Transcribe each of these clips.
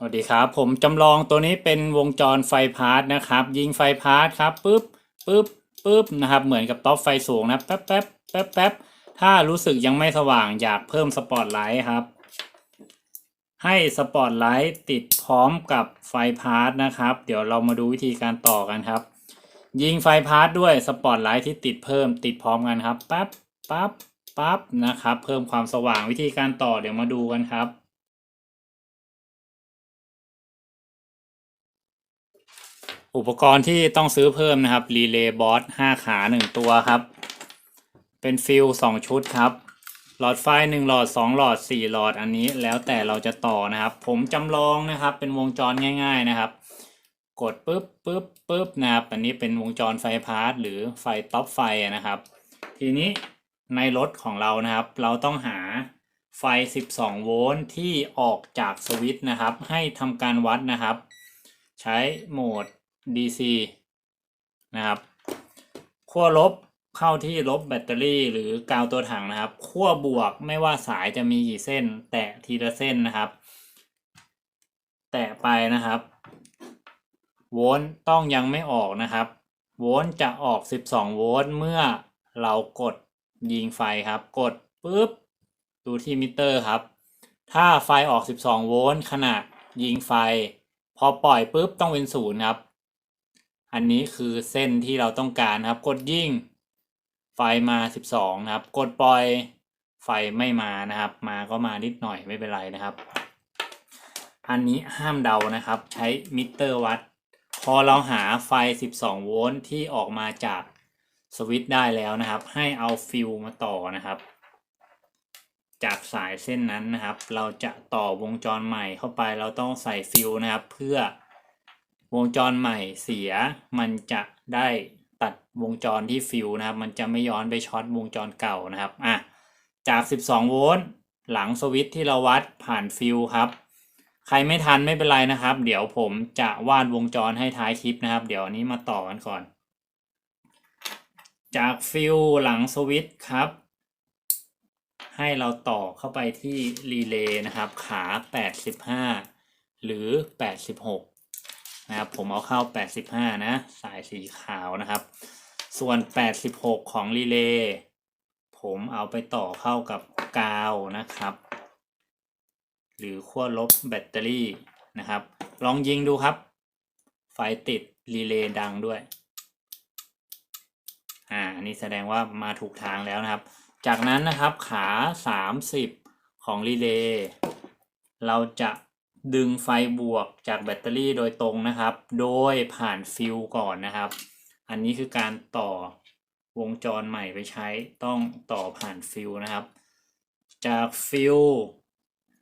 สวัสดีครับ ผมจำลองตัวนี้เป็นวงจรไฟพาร์ทนะครับ ยิงไฟพาร์ทครับปึ๊บปึ๊บปึ๊บนะครับ เหมือนกับต๊อปไฟสูงนะแป๊บแป๊บแป๊บแป๊บถ้ารู้สึกยังไม่สว่างอยากเพิ่มสปอตไลท์ครับ ให้สปอตไลท์ติดพร้อมกับไฟพาร์ทนะครับ เดี๋ยวเรามาดูวิธีการต่อกันครับ ยิงไฟพาร์ทด้วยสปอตไลท์ที่ติดเพิ่มติดพร้อมกันครับแป๊บปั๊บปั๊บนะครับ เพิ่มความสว่างวิธีการต่อเดี๋ยวมาดูกันครับ อุปกรณ์ที่ต้องซื้อเพิ่มนะครับรีเลย์บอส5ขา1ตัวครับ เป็นฟิล2ชุดครับ หลอดไฟ1หลอด2หลอด4หลอดอันนี้แล้วแต่เราจะต่อนะครับ ผมจำลองนะครับ เป็นวงจรง่าย ๆนะครับ กดปุ๊บปุ๊บปุ๊บนะครับ อันนี้เป็นวงจรไฟพาร์ทหรือไฟท็อปไฟนะครับ ทีนี้ในรถของเรานะครับ เราต้องหาไฟ 12 โวลต์ที่ออกจากสวิตช์นะครับ ให้ทำการวัดนะครับ ใช้โหมด DC นะครับขั้วลบเข้าที่ลบแบตเตอรี่หรือกาวตัวถังนะครับขั้วบวกไม่ว่าสายจะมีกี่เส้น แตะทีละเส้นนะครับ แตะไปนะครับ โวลต์ต้องยังไม่ออกนะครับ โวลต์จะออก 12 โวลต์เมื่อเรากดยิงไฟครับ กดปุ๊บดูที่มิเตอร์ครับ ถ้าไฟออก 12 โวลต์ขณะยิงไฟ พอปล่อยปุ๊บต้องเป็นศูนย์ครับ อันนี้คือเส้นที่เราต้องการครับ กดยิ่ง ไฟมา 12 นะครับ กดปล่อยไฟไม่มานะครับ มาก็มานิดหน่อยไม่เป็นไรนะครับ อันนี้ห้ามเดานะครับ ใช้มิเตอร์วัด พอเราหาไฟ 12 โวลต์ที่ออกมาจากสวิตช์ได้แล้วนะครับ ให้เอาฟิลมาต่อนะครับ จากสายเส้นนั้นนะครับ เราจะต่อวงจรใหม่เข้าไปเราต้องใส่ฟิลนะครับ เพื่อ วงจรใหม่เสีย มันจะได้ตัดวงจรที่ฟิลนะครับ มันจะไม่ย้อนไปช็อตวงจรเก่านะครับอะจาก 12 โวลต์หลังสวิตช์ที่เราวัดผ่านฟิลครับ ใครไม่ทันไม่เป็นไรนะครับ เดี๋ยวผมจะวาดวงจรให้ท้ายคลิปนะครับ เดี๋ยวนี้มาต่อกันก่อน จากฟิลหลังสวิตช์ครับ ให้เราต่อเข้าไปที่รีเลย์นะครับ ขา 85 หรือ 86 นะครับผมเอาเข้า 85 นะ สายสีขาวนะครับ ส่วน 86 ของรีเลย์ผมเอาไปต่อเข้ากับกาวนะครับ หรือขั้วลบแบตเตอรี่นะครับ ลองยิงดูครับ ไฟติดรีเลย์ดังด้วย อ่าอันนี้แสดงว่ามาถูกทางแล้วนะครับ จากนั้นนะครับขา 30 ของรีเลย์เราจะ ดึงไฟบวกจากแบตเตอรี่โดยตรงนะครับ โดยผ่านฟิลก่อนนะครับ อันนี้คือการต่อวงจรใหม่ไปใช้ต้องต่อผ่านฟิลนะครับ จากฟิล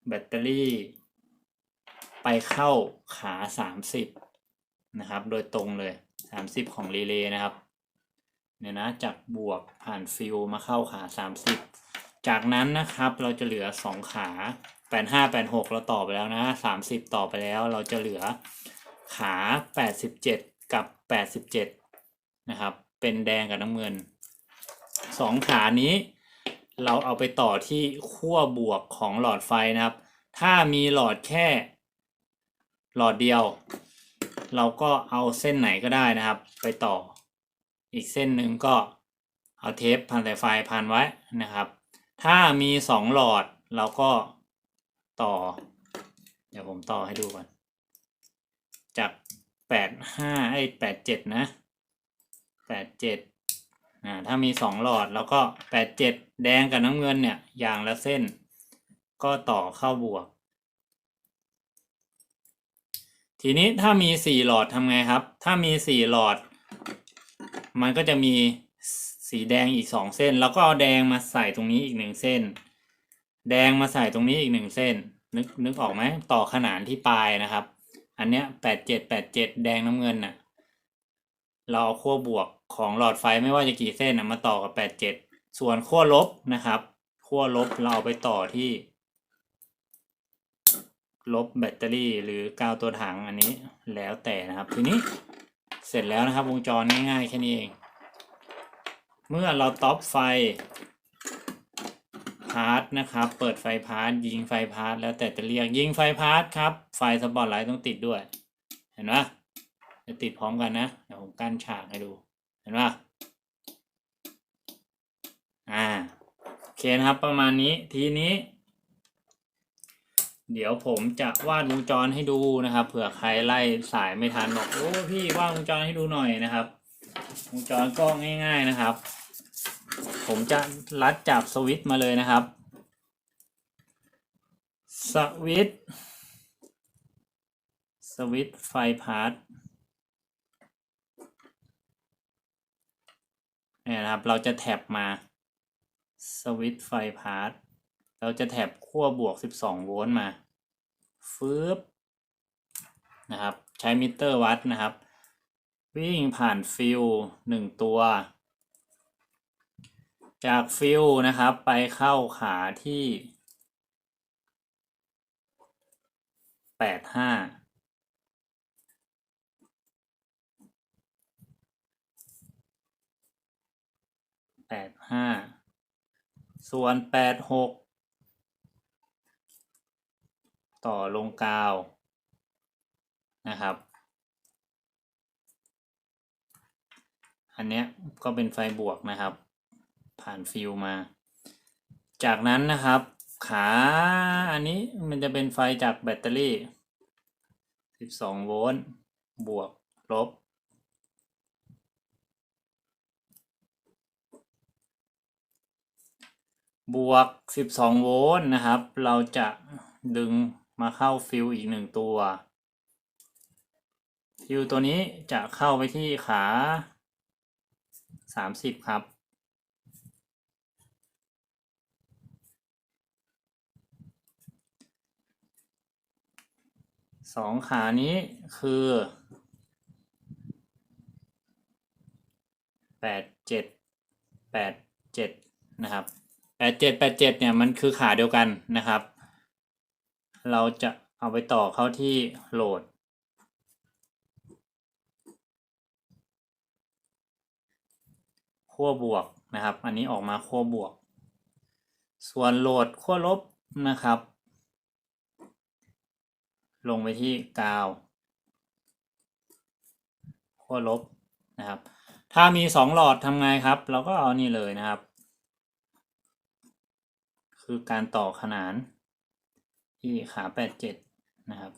แบตเตอรี่ ไปเข้าขา 30 นะครับ โดยตรงเลย 30 ของรีเลย์นะครับเนี่ยนะจากบวกผ่านฟิลมาเข้าขา 30 จากนั้นนะครับเราจะเหลือ 2 ขา 85 86เราต่อไปแล้วนะ30ต่อไปแล้วเราจะเหลือขา87กับ87นะครับ เป็นแดงกับน้ำเงิน2ขานี้ เราเอาไปต่อที่ขั้วบวกของหลอดไฟนะครับ ถ้ามีหลอดแค่ หลอดเดียว เราก็เอาเส้นไหนก็ได้นะครับ ไปต่อ อีกเส้นหนึ่งก็เอาเทปพันสายไฟพันไว้นะครับ ถ้ามีสองหลอดเราก็ ต่อ เดี๋ยวผมต่อให้ดูก่อน จากแปดห้าไอ้แปดเจ็ดนะแปดเจ็ดอ่าถ้ามีสองหลอดแล้วก็แปดเจ็ดแดงกับน้ำเงินเนี่ยอย่างละเส้น ก็ต่อเข้าบวก ทีนี้ถ้ามีสี่หลอดทำไงครับ ถ้ามีสี่หลอด มันก็จะมีสีแดงอีกสองเส้น แล้วก็เอาแดงมาใส่ตรงนี้อีกหนึ่งเส้น แดงมาใส่ตรงนี้อีกหนึ่งเส้น นึกนึกออกไหมต่อขนานที่ปลายนะครับ อันเนี้ยแปดเจ็ดแปดเจ็ดแดงน้ำเงินน่ะ เราเอาขั้วบวกของหลอดไฟไม่ว่าจะกี่เส้นนะมาต่อกับแปดเจ็ดส่วนขั้วลบนะครับขั้วลบเราเอาไปต่อที่ ลบแบตเตอรี่หรือกาวตัวถังอันนี้แล้วแต่นะครับทีนี้เสร็จแล้วนะครับวงจรง่ายๆแค่นี้เอง เมื่อเราต็อปไฟ ร์ทนะครับ เปิดไฟพาร์ทยิงไฟพาร์ทแล้วแต่จะเรียกยิงไฟพาร์ทครับ ไฟสปอตไลท์ต้องติดด้วย เห็นปะจะติดพร้อมกันนะเดี๋ยวผมกั้นฉากให้ดู เห็นปะอ่าโอเคนะครับประมาณนี้ทีนี้ เดี๋ยวผมจะวาดวงจรให้ดูนะครับเผื่อใครไล่สายไม่ทันบอกโอ้พี่วาดวงจรให้ดูหน่อยนะครับวงจรก็ง่าย ๆนะครับ ผมจะลัดจากสวิตมาเลยนะครับ สวิตสวิตไฟพาร์ทเนี่ยนะครับ เราจะแท็บมาสวิตไฟพาร์ทเราจะแท็บขั้วบวก 12 โวลต์มาฟืบนะครับ ใช้มิเตอร์วัดนะครับ วิ่งผ่านฟิลหนึ่งตัว จากฟิลนะครับไปเข้าขาที่แปดห้าแปดห้าส่วนแปดหกต่อลงกาวนะครับ อันเนี้ยก็เป็นไฟบวกนะครับ ผ่านฟิลมา จากนั้นนะครับ ขาอันนี้มันจะเป็นไฟจากแบตเตอรี่ 12 โวลต์บวกลบบวก 12 โวลต์นะครับ เราจะดึงมาเข้าฟิลอีกหนึ่งตัว ฟิลตัวนี้จะเข้าไปที่ขา 30 ครับ สองขานี้คือแปดเจ็ดแปดเจ็ดนะครับแปดเจ็ดแปดเจ็ดเนี่ยมันคือขาเดียวกันนะครับ เราจะเอาไปต่อเข้าที่โหลด ขั้วบวกนะครับ อันนี้ออกมาขั้วบวก ส่วนโหลดขั้วลบนะครับ ลงไปที่กาวขั้วลบนะครับ ถ้ามีสองหลอดทำไงครับ เราก็เอานี่เลยนะครับ คือการต่อขนานที่ขาแปดเจ็ดนะครับ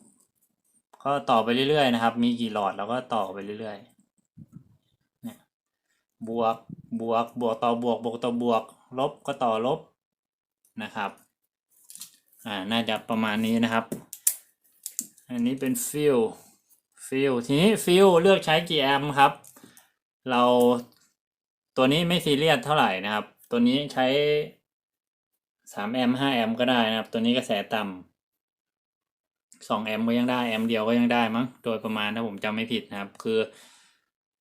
ก็ต่อไปเรื่อยๆนะครับ มีกี่หลอดเราก็ต่อไปเรื่อยๆเนี่ยบวกบวกบวกต่อบวกบวกต่อบวก ลบก็ต่อลบนะครับ อ่า น่าจะประมาณนี้นะครับ อันนี้เป็นฟิลฟิลทีนี้ฟิลเลือกใช้กี่แอมป์ครับ เราตัวนี้ไม่ซีเรียสเท่าไหร่นะครับ ตัวนี้ใช้สามแอมป์ห้าแอมป์ก็ได้นะครับ ตัวนี้กระแสต่ำสองแอมป์ก็ยังได้แอมป์เดียวก็ยังได้มั้งโดยประมาณถ้าผมจำไม่ผิดนะครับ คือ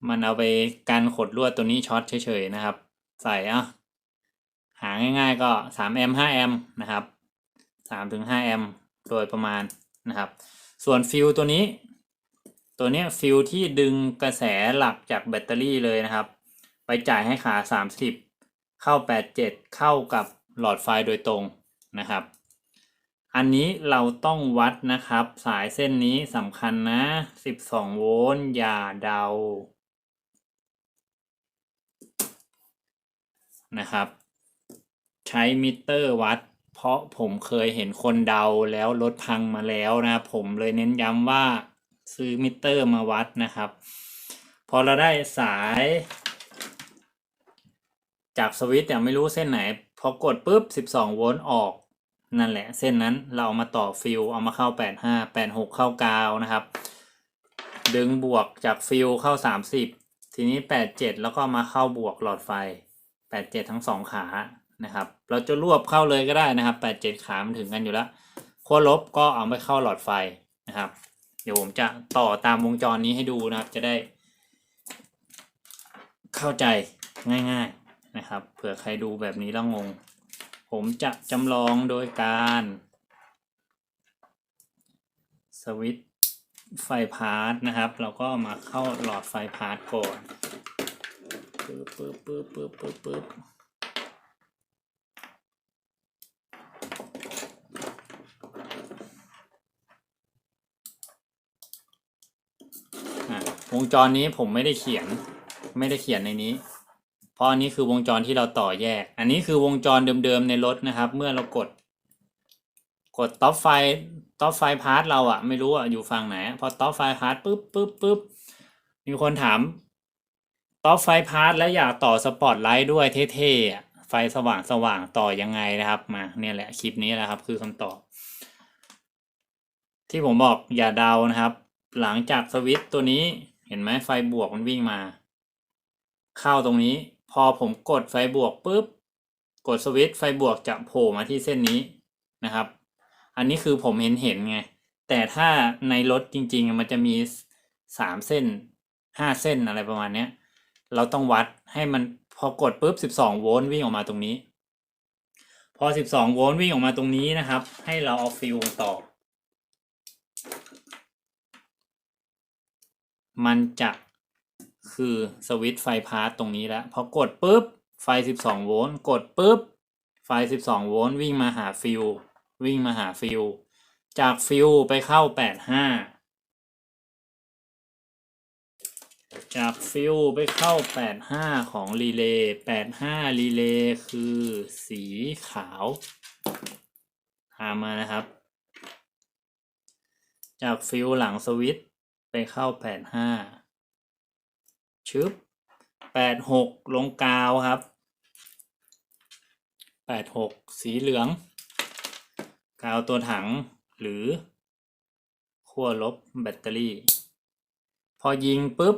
มันเอาไปการขดลวดตัวนี้ช็อตเฉยๆนะครับ ใส่อะหาง่ายๆก็สามแอมป์ห้าแอมป์นะครับสามถึงห้าแอมป์โดยประมาณนะครับ ส่วนฟิลตัวนี้ ตัวนี้ฟิลที่ดึงกระแสหลักจากแบตเตอรี่เลยนะครับ ไปจ่ายให้ขา 30 เข้า 87 เข้ากับหลอดไฟโดยตรงนะครับ อันนี้เราต้องวัดนะครับ สายเส้นนี้สำคัญนะ 12 โวลต์อย่าเดานะครับ ใช้มิเตอร์วัด เพราะผมเคยเห็นคนเดาแล้วรถพังมาแล้วนะ ผมเลยเน้นย้ำว่าซื้อมิเตอร์มาวัดนะครับ พอเราได้สาย จากสวิตช์เนี่ยไม่รู้เส้นไหน พอกดปุ๊บ 12 โวลต์ออก นั่นแหละ เส้นนั้นเราเอามาต่อฟิลเอามาเข้า 85 86 เข้ากาวนะครับ ดึงบวกจากฟิลเข้า 30 ทีนี้ 87 แล้วก็มาเข้าบวกหลอดไฟ 87 ทั้งสองขา นะครับ เราจะรวบเข้าเลยก็ได้นะครับ87ขามันถึงกันอยู่แล้วขั้วลบก็เอาไปเข้าหลอดไฟนะครับ เดี๋ยวผมจะต่อตามวงจรนี้ให้ดูนะครับ จะได้ เข้าใจง่ายๆนะครับ เผื่อใครดูแบบนี้แล้วงง ผมจะจำลองโดยการสวิตไฟพาร์ทนะครับ เราก็มาเข้าหลอดไฟพาร์ทก่อนปึ๊บปึ๊บปึ๊บปึ๊บปึ๊บปึ๊บ วงจรนี้ผมไม่ได้เขียน ไม่ได้เขียนในนี้ เพราะอันนี้คือวงจรที่เราต่อแยก อันนี้คือวงจรเดิมๆในรถนะครับ เมื่อเรากด กดท็อปไฟท็อปไฟพาร์ทเราอะไม่รู้อะอยู่ฝั่งไหน พอท็อปไฟพาร์ทปุ๊บปุ๊บปุ๊บมีคนถามท็อปไฟพาร์ทแล้วอยากต่อสปอตไลท์ด้วยเท่ๆไฟสว่างสว่างต่อยังไงนะครับ มาเนี่ยแหละคลิปนี้แหละครับ คือคำตอบ ที่ผมบอกอย่าเดานะครับ หลังจากสวิตตัวนี้ เห็นไหมไฟบวกมันวิ่งมา เข้าตรงนี้ พอผมกดไฟบวกปุ๊บ กดสวิตช์ไฟบวกจะโผล่มาที่เส้นนี้นะครับ อันนี้คือผมเห็นเห็นไง แต่ถ้าในรถจริงๆ มันจะมีสามเส้นห้าเส้นอะไรประมาณเนี้ย เราต้องวัดให้มันพอกดปุ๊บสิบสองโวลต์วิ่งออกมาตรงนี้ พอสิบสองโวลต์วิ่งออกมาตรงนี้นะครับ ให้เราเอาฟิวต่อ มันจะคือสวิตช์ไฟพาร์ตตรงนี้แล้วพอกดปุ๊บไฟ 12 โวลต์กดปุ๊บไฟ 12 โวลต์วิ่งมาหาฟิววิ่งมาหาฟิวจากฟิวไปเข้า 85 จากฟิวไปเข้า 85 ของรีเลย์85 รีเลย์คือสีขาวตามมานะครับ จากฟิวหลังสวิตช์ ไปเข้า85ชึบ86ลงกาวครับ86สีเหลือง กาวตัวถังหรือขั้วลบแบตเตอรี่ พอยิงปุ๊บ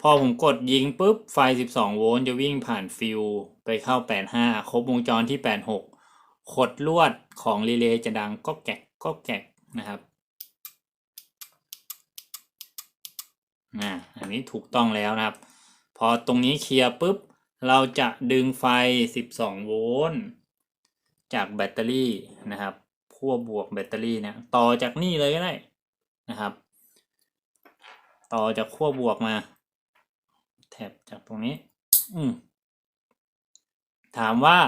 พอผมกดยิงปุ๊บ ไฟ 12 โวลต์จะวิ่งผ่านฟิวไปเข้า 85 ครบวงจรที่ 86 ขดลวดของรีเลย์จะดังก็แกกก็แกกนะครับ อันนี้ถูกต้องแล้วนะครับ พอตรงนี้เคลียร์ปุ๊บ เราจะดึงไฟ 12 โวลต์จากแบตเตอรี่นะครับขั้วบวกแบตเตอรี่เนี่ยต่อจากนี่เลยก็ได้นะครับ ต่อจากขั้วบวกมา แถบจากตรงนี้ อืถามว่า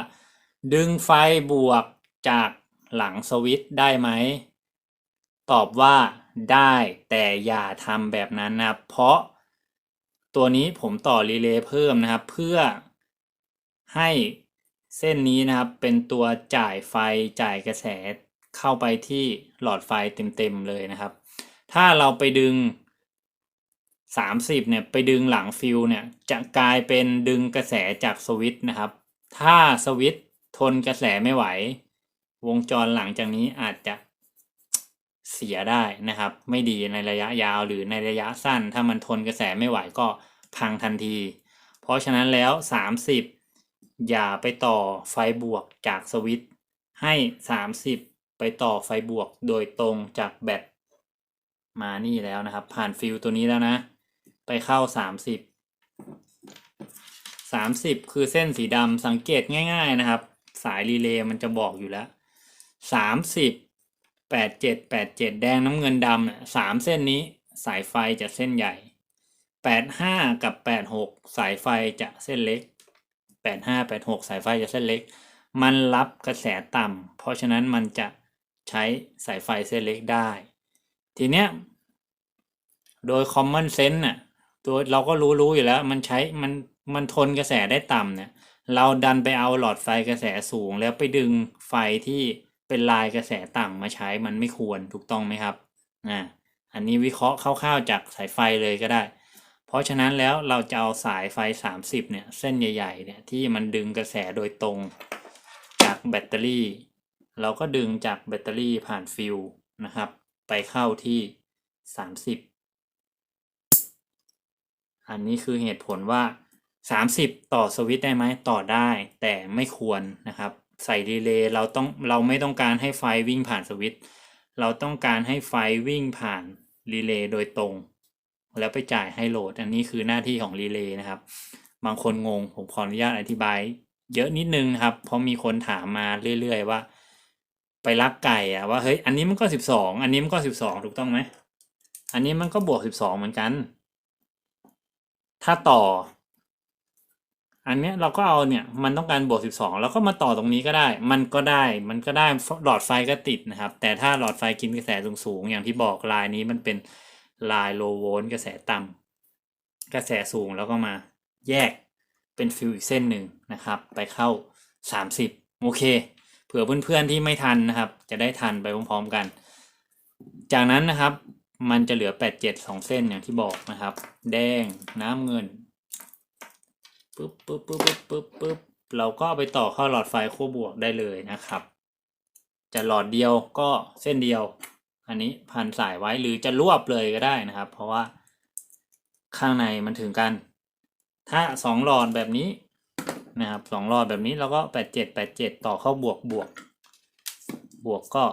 ดึงไฟบวกจากหลังสวิตช์ได้ไหม ตอบว่า ได้ แต่อย่าทำแบบนั้นนะครับ เพราะตัวนี้ผมต่อรีเลย์เพิ่มนะครับ เพื่อให้เส้นนี้นะครับเป็นตัวจ่ายไฟจ่ายกระแสเข้าไปที่หลอดไฟเต็มๆเลยนะครับ ถ้าเราไปดึง 30เนี่ยไปดึงหลังฟิวเนี่ยจะกลายเป็นดึงกระแสจากสวิตช์นะครับ ถ้าสวิตช์ทนกระแสไม่ไหว วงจรหลังจากนี้อาจจะ เสียได้นะครับ ไม่ดีในระยะยาวหรือในระยะสั้น ถ้ามันทนกระแสไม่ไหวก็พังทันที เพราะฉะนั้นแล้ว 30 อย่าไปต่อไฟบวกจากสวิตช์ให้ 30 ไปต่อไฟบวกโดยตรงจากแบตมานี่แล้วนะครับ ผ่านฟิลตัวนี้แล้วนะ ไปเข้า 30 30 คือเส้นสีดำสังเกตง่าย ๆนะครับ สายรีเลย์มันจะบอกอยู่แล้ว 30 แปดเจ็ดแปดเจ็ดแดงน้ำเงินดำเนี่ยสามเส้นนี้สายไฟจะเส้นใหญ่แปดห้ากับแปดหกสายไฟจะเส้นเล็กแปดห้าแปดหกสายไฟจะเส้นเล็ก มันรับกระแสต่ำเพราะฉะนั้นมันจะใช้สายไฟเส้นเล็กได้ ทีเนี้ยโดย common sense น่ะตัวเราก็รู้รู้อยู่แล้ว มันใช้มันมันทนกระแสได้ต่ำเนี่ยเราดันไปเอาหลอดไฟกระแสสูงแล้วไปดึงไฟที่ เป็นลายกระแสต่ำมาใช้มันไม่ควรถูกต้องไหมครับอ่าอันนี้วิเคราะห์คร่าวๆจากสายไฟเลยก็ได้ เพราะฉะนั้นแล้วเราจะเอาสายไฟ 30เนี่ยเส้นใหญ่ๆเนี่ยที่มันดึงกระแสโดยตรงจากแบตเตอรี่ เราก็ดึงจากแบตเตอรี่ผ่านฟิวนะครับ ไปเข้าที่ 30 อันนี้คือเหตุผลว่า 30 ต่อสวิตช์ได้ไหมต่อได้แต่ไม่ควรนะครับ ใส่รีเลย์เราต้องเราไม่ต้องการให้ไฟวิ่งผ่านสวิตช์เราต้องการให้ไฟวิ่งผ่านรีเลย์โดยตรง แล้วไปจ่ายให้โหลด อันนี้คือหน้าที่ของรีเลย์นะครับ บางคนงงผมขออนุญาตอธิบาย เยอะนิดนึงนะครับ เพราะมีคนถามมาเรื่อยๆว่า ไปลักไก่อะว่าเฮ้ยอันนี้มันก็สิบสองอันนี้มันก็สิบสองถูกต้องไหมอันนี้มันก็บวกสิบสองเหมือนกัน ถ้าต่อ อันเนี้ยเราก็เอาเนี่ยมันต้องการบวกสิบสองแล้วก็มาต่อตรงนี้ก็ได้ มันก็ได้มันก็ได้หลอดไฟก็ติดนะครับ แต่ถ้าหลอดไฟกินกระแสสูงๆอย่างที่บอกลายนี้มันเป็นลายโลโวลต์กระแสต่กระแสสูงแล้วก็มาแยกเป็นฟิวอีกเส้นหนึ่งนะครับ ไปเข้า 30 โอเค เผื่อเพื่อนๆที่ไม่ทันนะครับ จะได้ทันไปพร้อมๆกัน จากนั้นนะครับมันจะเหลือ 8 7 2 เส้นอย่างที่บอกนะครับ แดงน้ำเงิน ปึ๊บปึ๊บปึ๊บปึ๊บปึ๊บปึ๊บเราก็ไปต่อเข้าหลอดไฟขั้วบวกได้เลยนะครับ จะหลอดเดียวก็เส้นเดียว อันนี้พันสายไว้หรือจะรวบเลยก็ได้นะครับ เพราะว่าข้างในมันถึงกัน ถ้าสองหลอดแบบนี้นะครับสองหลอดแบบนี้เราก็แปดเจ็ดแปดเจ็ดต่อเข้าบวกบวก บวกก็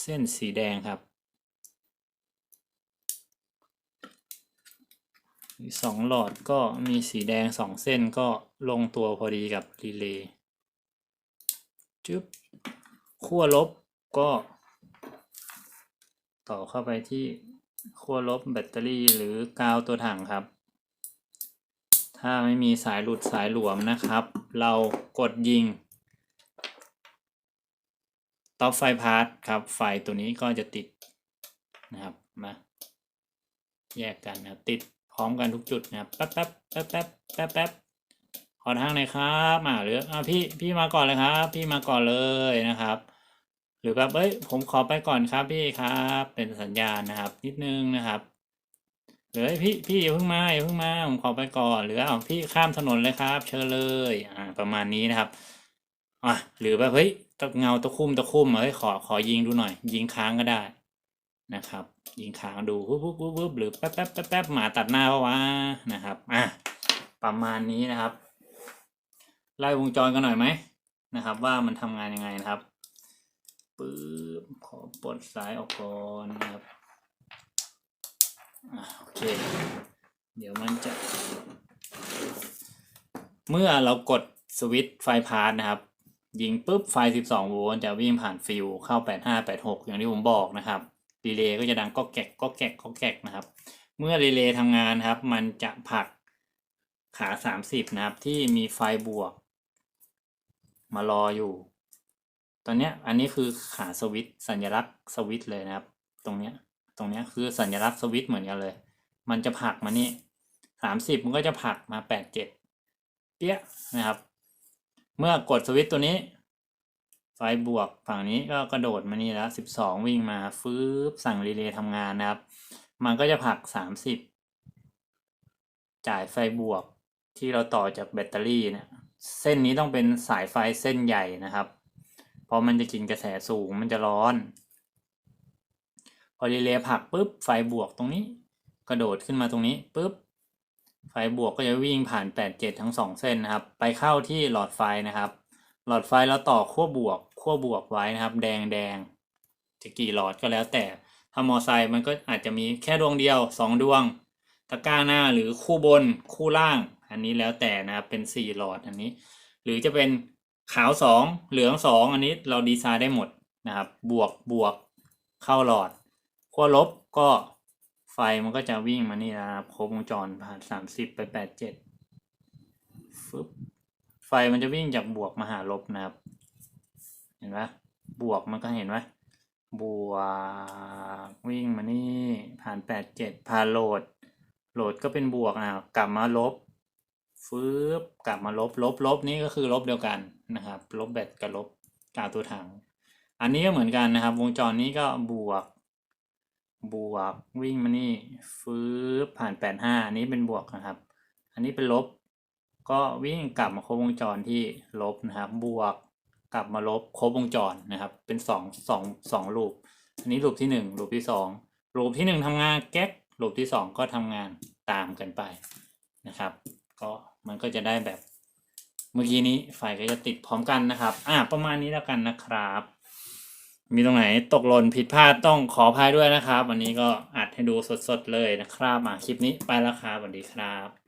เส้นสีแดงครับอีก สองหลอดก็มีสีแดงสองเส้นก็ลงตัวพอดีกับรีเลย์จึ๊บขั้วลบก็ ต่อเข้าไปที่ขั้วลบแบตเตอรี่หรือกาวตัวถังครับ ถ้าไม่มีสายหลุดสายหลวมนะครับ เรากดยิงต่อไฟพาร์ทครับ ไฟตัวนี้ก็จะติดนะครับมาแยกกันนะครับติด พร้อมกันทุกจุดนะครับแป๊บแป๊บแป๊บแป๊บแป๊บแป๊บขอทางหน่อยครับมาหรืออ่าพี่พี่มาก่อนเลยครับ พี่มาก่อนเลยนะครับ หรือแบบเอ้ยผมขอไปก่อนครับพี่ครับ เป็นสัญญาณนะครับ นิดนึงนะครับหรือพี่พี่อย่าเพิ่งมาอย่าเพิ่งมาผมขอไปก่อนหรือเอาพี่ข้ามถนนเลยครับ เชิญเลยอ่าประมาณนี้นะครับอะหรือแบบเฮ้ยตะเงาตะคุ่มตะคุ่มเฮ้ยขอขอยิงดูหน่อย ยิงค้างก็ได้ นะครับ ยิงค้างดูปุ๊บปุ๊บปุ๊บหรือแป๊บแป๊บแป๊บแป๊บหมาตัดหน้าปะวะนะครับอะประมาณนี้นะครับ ไล่วงจรกันหน่อยไหมนะครับ ว่ามันทำงานยังไงนะครับปึ๊บขอปลดสายออกก่อนนะครับอะโอเค เดี๋ยวมันจะ เมื่อเรากดสวิตช์ไฟพาร์ทนะครับยิงปุ๊บไฟ 12 โวลต์จะวิ่งผ่านฟิวเข้า 85 86 อย่างที่ผมบอกนะครับ รีเลย์ก็จะดังก็แกกก็แกกก็แกกนะครับ เมื่อรีเลย์ทำงานครับ มันจะผลักขา 30 นะครับ ที่มีไฟบวก มารออยู่ ตอนนี้อันนี้คือขาสวิตสัญลักษณ์สวิตเลยนะครับ ตรงเนี้ยตรงเนี้ยคือสัญลักษณ์สวิตเหมือนกันเลย มันจะผลักมานี่สามสิบมันก็จะผลักมาแปดเจ็ดเปี้ยนะครับ เมื่อกดสวิตตัวนี้ ไฟบวกฝั่งนี้ก็กระโดดมานี่แล้วสิบสองวิ่งมาฟื้บสั่งรีเลย์ทำงานนะครับ มันก็จะผลักสามสิบจ่ายไฟบวกที่เราต่อจากแบตเตอรี่เนี่ยเส้นนี้ต้องเป็นสายไฟเส้นใหญ่นะครับ เพราะมันจะกินกระแสสูงมันจะร้อน พอรีเลย์ผลักปุ๊บไฟบวกตรงนี้ กระโดดขึ้นมาตรงนี้ปุ๊บไฟบวกก็จะวิ่งผ่าน 8 7 ทั้ง 2 เส้นนะครับ ไปเข้าที่หลอดไฟนะครับ หลอดไฟเราต่อขั้วบวกขั้วบวกไว้นะครับ แดงแดงจะกี่หลอดก็แล้วแต่ถ้ามอไซค์มันก็อาจจะมีแค่ดวงเดียว 2 ดวง ตะกร้าหน้าหรือคู่บนคู่ล่าง อันนี้แล้วแต่นะครับเป็น 4 หลอดอันนี้ หรือจะเป็นขาวสองเหลืองสองอันนี้เราดีไซน์ได้หมดนะครับ บวกบวกเข้าหลอดขั้วลบก็ไฟมันก็จะวิ่งมานี่นะครับครบวงจรผ่านสามสิบไปแปดเจ็ดฟึบ มันจะวิ่งจากบวกมาหาลบนะครับ เห็นไหมบวกมันก็เห็นไหมบวกวิ่งมานี่ผ่านแปดเจ็ดผ่านโหลด โหลดก็เป็นบวกอะกลับมาลบฟืบกลับมาลบลบลบนี่ก็คือลบเดียวกันนะครับ ลบแบตกับลบกาตัวถัง อันนี้ก็เหมือนกันนะครับ วงจรนี้ก็บวก บวกวิ่งมานี่ฟืบผ่านแปดห้าอันนี้เป็นบวกนะครับ อันนี้เป็นลบ ก็วิ่งกลับมาครบวงจรที่ลบนะครับ บวกกลับมาลบครบวงจรนะครับ เป็นสองสองสองลูปอันนี้ลูปที่หนึ่งลูปที่สองลูปที่หนึ่งทำงานแก๊กลูปที่สองก็ทำงานตามกันไปนะครับ ก็มันก็จะได้แบบเมื่อกี้นี้ไฟก็จะติดพร้อมกันนะครับ อ่า ประมาณนี้แล้วกันนะครับ มีตรงไหนตกหล่นผิดพลาดต้องขออภัยด้วยนะครับ วันนี้ก็อัดให้ดูสดๆเลยนะครับมาคลิปนี้ไปแล้วครับสวัสดีครับ